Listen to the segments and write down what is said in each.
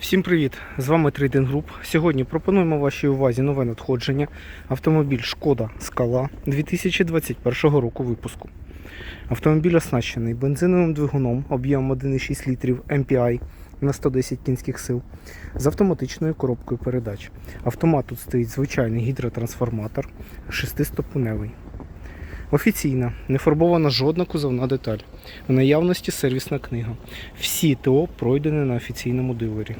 Всім привіт! З вами Трейдинг Груп. Сьогодні пропонуємо вашій увазі нове надходження. Автомобіль Шкода Скала 2021 року випуску. Автомобіль оснащений бензиновим двигуном об'ємом 1,6 літрів MPI на 110 кінських сил з автоматичною коробкою передач. Автомат тут стоїть звичайний гідротрансформатор 6-ступеневий. Офіційна, не фарбована жодна кузовна деталь. В наявності сервісна книга. Всі ТО пройдені на офіційному дилері.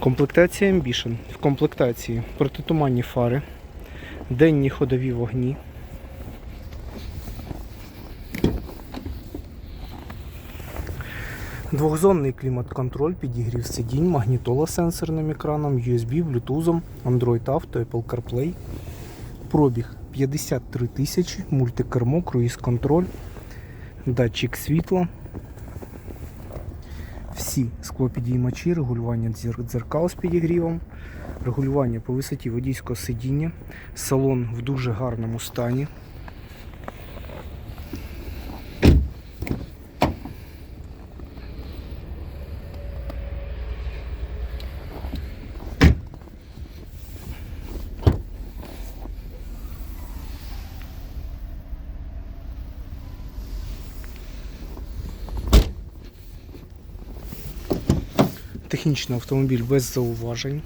Комплектація Ambition. В комплектації протитуманні фари, денні ходові вогні. Двохзонний клімат-контроль, підігрів сидінь, магнітола з сенсорним екраном, USB, Bluetooth, Android Auto, Apple CarPlay. Пробіг 53 тисячі, мультикермо, круїз-контроль, датчик світла. Всі склопідіймачі, регулювання дзеркал з підігрівом, регулювання по висоті водійського сидіння, салон в дуже гарному стані. Технічний автомобіль без зауважень.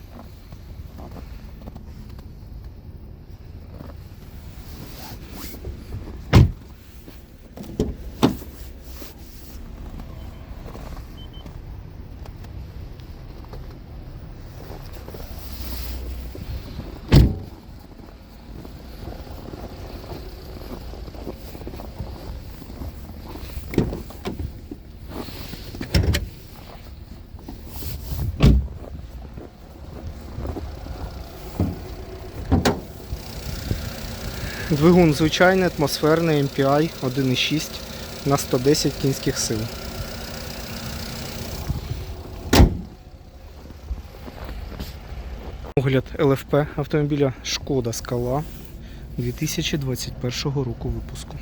Двигун звичайний, атмосферний MPI 1.6 на 110 кінських сил. Огляд ЛФП автомобіля Шкода Скала 2021 року випуску.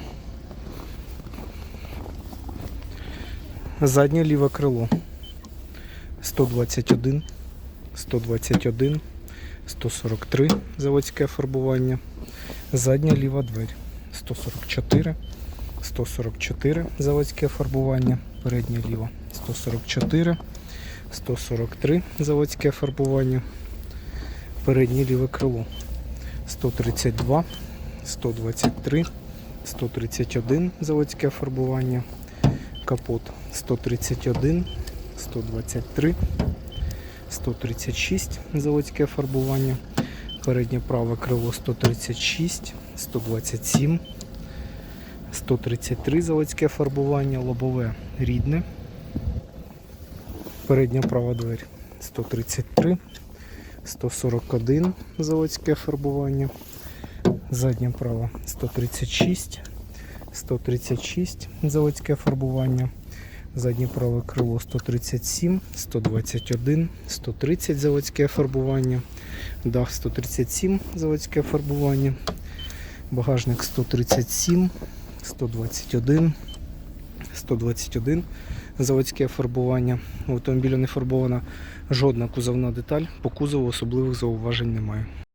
Заднє ліве крило 121, 121, 143 заводське фарбування. Задня ліва двері 144, 144 заводське фарбування, передня ліва. 144, 143 заводське фарбування, переднє ліве крило. 132, 123, 131 заводське фарбування, капот. 131, 123, 136 заводське фарбування. Переднє праве крило 136, 127, 133 заводське фарбування, лобове рідне. Передня права двері 133, 141 заводське фарбування. Задня права 136, 136 заводське фарбування. Заднє праве крило 137, 121, 130 заводське фарбування. Дах 137 заводське фарбування. Багажник 137, 121, 121 заводське фарбування. У автомобіля не фарбована жодна кузовна деталь. По кузову особливих зауважень немає.